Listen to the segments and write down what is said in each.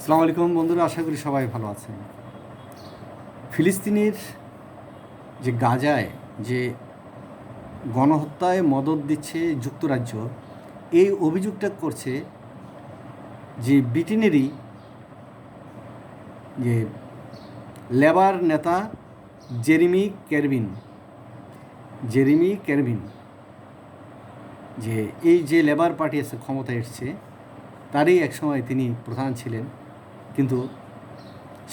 আসসালামু আলাইকুম বন্ধুরা, আশা করি সবাই ভালো আছেন। ফিলিস্তিনের যে গাজায় যে গণহত্যায় মদত দিচ্ছে যুক্তরাজ্য, এই অভিযোগটা করছে যে ব্রিটেনেরই যে লেবার নেতা জেরিমি কেরবিন জেরিমি কেরবিন যে এই যে লেবার পার্টি আছে, ক্ষমতায় এসছে, তারই একসময় তিনি প্রধান ছিলেন। কিন্তু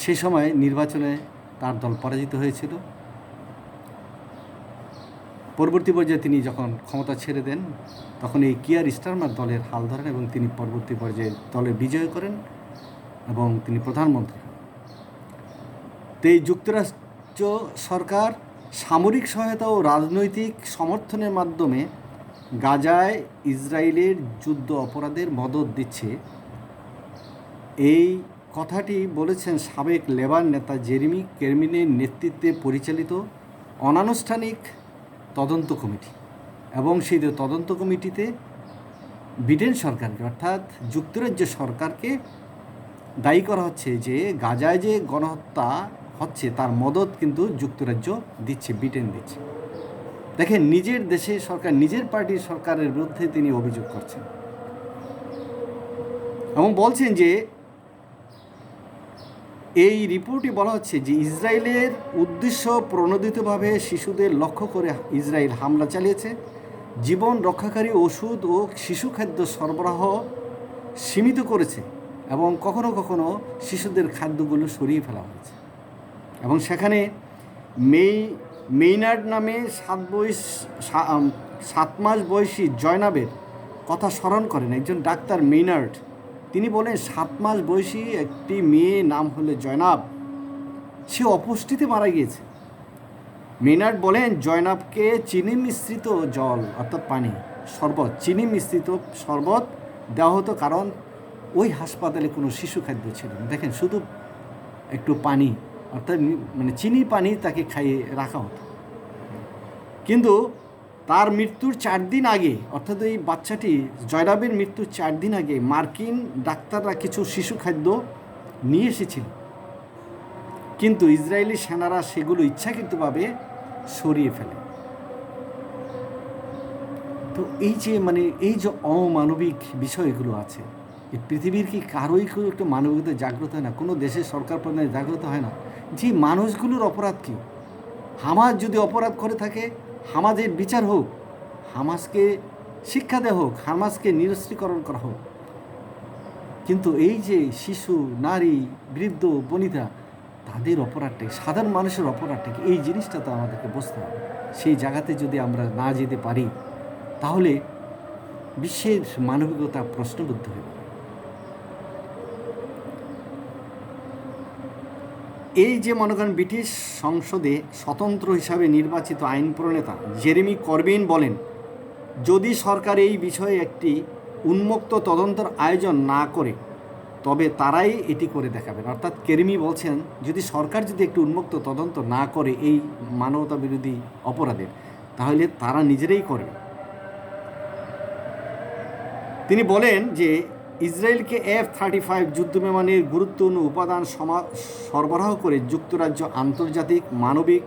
সে সময় নির্বাচনে তার দল পরাজিত হয়েছিল। পরবর্তী পর্যায়ে তিনি যখন ক্ষমতা ছেড়ে দেন, তখন এই কিয়ার স্টারমার দলের হাল ধরেন এবং তিনি পরবর্তী পর্যায়ে দলে বিজয় করেন এবং তিনি প্রধানমন্ত্রী তো এই যুক্তরাষ্ট্র সরকার সামরিক সহায়তা ও রাজনৈতিক সমর্থনের মাধ্যমে গাজায় ইসরায়েলের যুদ্ধ অপরাধের মদত দিচ্ছে। এই কথাটি বলেছেন সাবেক লেবার নেতা জেরিমি কেরমিনের নেতৃত্বে পরিচালিত অনানুষ্ঠানিক তদন্ত কমিটি এবং সেই তদন্ত কমিটিতে ব্রিটেন সরকারকে, অর্থাৎ যুক্তরাজ্য সরকারকে দায়ী করা হচ্ছে যে গাজায় যে গণহত্যা হচ্ছে, তার মদত কিন্তু যুক্তরাজ্য দিচ্ছে, ব্রিটেন দিচ্ছে। দেখেন, নিজের দেশে সরকার, নিজের পার্টির সরকারের বিরুদ্ধে তিনি অভিযোগ করছেন এবং বলছেন যে এই রিপোর্টে বলা হচ্ছে যে ইসরায়েলের উদ্দেশ্য প্রণোদিতভাবে শিশুদের লক্ষ্য করে ইসরায়েল হামলা চালিয়েছে। জীবন রক্ষাকারী ওষুধ ও শিশু খাদ্য সরবরাহ সীমিত করেছে এবং কখনো কখনো শিশুদের খাদ্যগুলো সরিয়ে ফেলা হয়েছে। এবং সেখানে মেই, মেইনার্ড নামে সাত বয়স সাত মাস বয়সী জয়নাবের কথা স্মরণ করেন একজন ডাক্তার মেইনার্ড। তিনি বলেন, সাত মাস বয়সী একটি মেয়ে নাম হলো জয়নাব। সে অপুষ্টিতে মারা গিয়েছে। মেইনার্ড বলেন, জয়নাবকে চিনি মিশ্রিত জল, অর্থাৎ পানি, শরবত, চিনি মিশ্রিত শরবত দেওয়া হতো কারণ ওই হাসপাতালে কোনো শিশু খাদ্য ছিল না। দেখেন, শুধু একটু পানি, অর্থাৎ মানে চিনি পানি তাকে খাইয়ে রাখা হতো। কিন্তু তার মৃত্যুর চার দিন আগে, অর্থাৎ এই বাচ্চাটি জয়রাবের মৃত্যুর চার দিন আগে মার্কিন ডাক্তাররা কিছু শিশু খাদ্য নিয়ে এসেছিল। কিন্তু ইসরায়েলি সেনারা সেগুলো ইচ্ছাকৃতভাবে সরিয়ে ফেলে। তো এই যে মানে এই যে অমানবিক বিষয়গুলো আছে এই পৃথিবীর কি কারোই কেউ একটু মানবিকতা জাগ্রত হয় না? কোনো দেশের সরকার প্রধানের জাগ্রত হয় না? যে মানুষগুলোর অপরাধ কী? হামাজ যদি অপরাধ করে থাকে হামাজের বিচার হোক, হামাজকে শিক্ষা দেওয়া হোক, হামাজকে নিরস্ত্রীকরণ করা হোক কিন্তু এই যে শিশু, নারী, বৃদ্ধ, বনিতা, তাদের অপরাধটা কি? সাধারণ মানুষের অপরাধটাকে এই জিনিসটা তো আমাদেরকে বুঝতে হবে সেই জায়গাতে যদি আমরা না যেতে পারি, তাহলে বিশ্বের মানবিকতা প্রশ্নবদ্ধ হয়ে এই যে মনে করেন ব্রিটিশ সংসদে স্বতন্ত্র হিসাবে নির্বাচিত আইন প্রণেতা জেরেমি করবিন বলেন, যদি সরকার এই বিষয়ে একটি উন্মুক্ত তদন্তের আয়োজন না করে, তবে তারাই এটি করে দেখাবেন। অর্থাৎ কেরিমি বলছেন, যদি সরকার যদি একটি উন্মুক্ত তদন্ত না করে এই মানবতা বিরোধী অপরাধের, তাহলে তারা নিজেরাই করবে। তিনি বলেন যে ইসরায়েলকে এফ থার্টি ফাইভ যুদ্ধ বিমানের গুরুত্বপূর্ণ উপাদান সরবরাহ করে যুক্তরাজ্য আন্তর্জাতিক মানবিক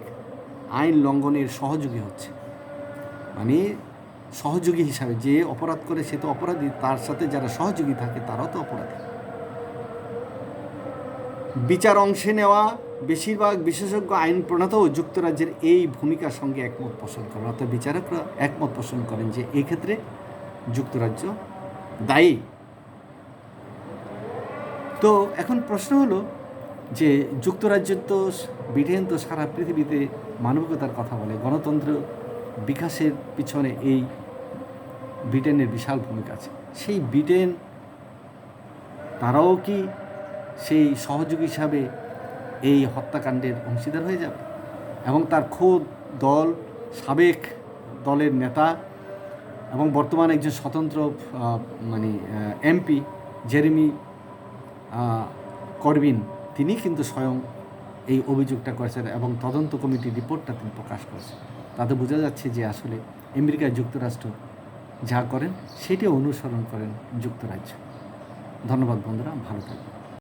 আইন লঙ্ঘনের সহযোগী হচ্ছে। মানে সহযোগী হিসাবে যে অপরাধ করে সে তো অপরাধী, তার সাথে যারা সহযোগী থাকে, তারাও তো অপরাধী। বিচার অংশে নেওয়া বেশিরভাগ বিশেষজ্ঞ আইন প্রণেতাও যুক্তরাজ্যের এই ভূমিকার সঙ্গে একমত পোষণ করেন। অর্থাৎ বিচারকরা একমত পোষণ করেন যে এই ক্ষেত্রে যুক্তরাজ্য দায়ী। তো এখন প্রশ্ন হলো যে যুক্তরাজ্য তো ব্রিটেন তো সারা পৃথিবীতে মানবিকতার কথা বলে, গণতন্ত্র বিকাশের পিছনে এই ব্রিটেনের বিশাল ভূমিকা আছে। সেই ব্রিটেন, তারাও কি সেই সহযোগী হিসাবে এই হত্যাকাণ্ডের অংশীদার হয়ে যাবে? এবং তার খোদ দল, সাবেক দলের নেতা এবং বর্তমানে একজন স্বতন্ত্র মানে এমপি জেরেমি করবিন, তিনি কিন্তু স্বয়ং এই অভিযোগটা করেছেন এবং তদন্ত কমিটির রিপোর্টটা তিনি প্রকাশ করেছেন। তাতে বোঝা যাচ্ছে যে আসলে আমেরিকা যুক্তরাষ্ট্র যা করেন, সেটি অনুসরণ করেন যুক্তরাজ্য। ধন্যবাদ বন্ধুরা, ভালো থাকবেন।